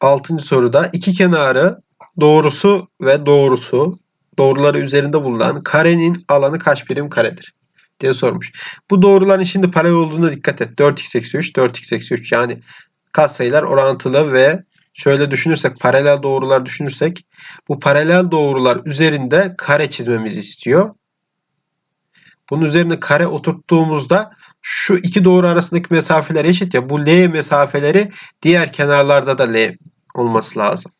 Altıncı soruda iki kenarı doğrusu ve doğrusu doğruları üzerinde bulunan karenin alanı kaç birim karedir? diye sormuş. Bu doğruların şimdi paralel olduğuna dikkat et. 4x eksi 3, 4x eksi 3 yani katsayılar orantılı ve şöyle düşünürsek paralel doğrular düşünürsek bu paralel doğrular üzerinde kare çizmemizi istiyor. Bunun üzerine kare oturttuğumuzda şu iki doğru arasındaki mesafeler eşit ya. Bu L mesafeleri diğer kenarlarda da L olması lazım.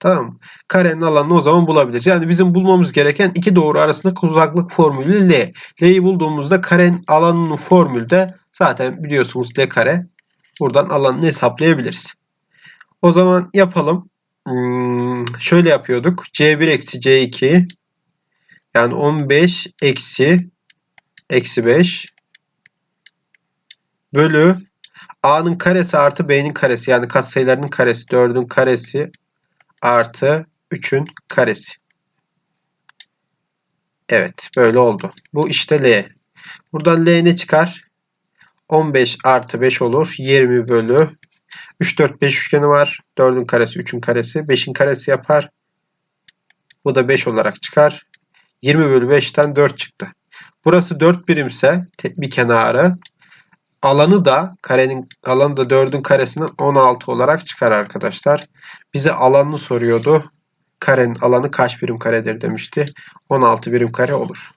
Tamam? Karenin alanını o zaman bulabiliriz. Yani bizim bulmamız gereken iki doğru arasındaki uzaklık formülü L. L'yi bulduğumuzda karenin alanının formülü de zaten biliyorsunuz L kare. Buradan alanını hesaplayabiliriz. O zaman yapalım. Hmm, şöyle yapıyorduk. C1 eksi C2 yani 15 eksi eksi 5 bölü A'nın karesi artı B'nin karesi yani katsayılarının karesi 4'ün karesi artı 3'ün karesi. Evet böyle oldu. Bu işte L. Buradan L ne çıkar? 15 artı 5 olur. 20 bölü 3, 4, 5 üçgeni var. 4'ün karesi, 3'ün karesi. 5'in karesi yapar. Bu da 5 olarak çıkar. 20 bölü 5'ten 4 çıktı. Burası 4 birimse bir kenarı. Alanı da karenin alanı da 4'ün karesinden 16 olarak çıkar arkadaşlar. Bize alanını soruyordu. Karenin alanı kaç birim karedir demişti. 16 birim kare olur.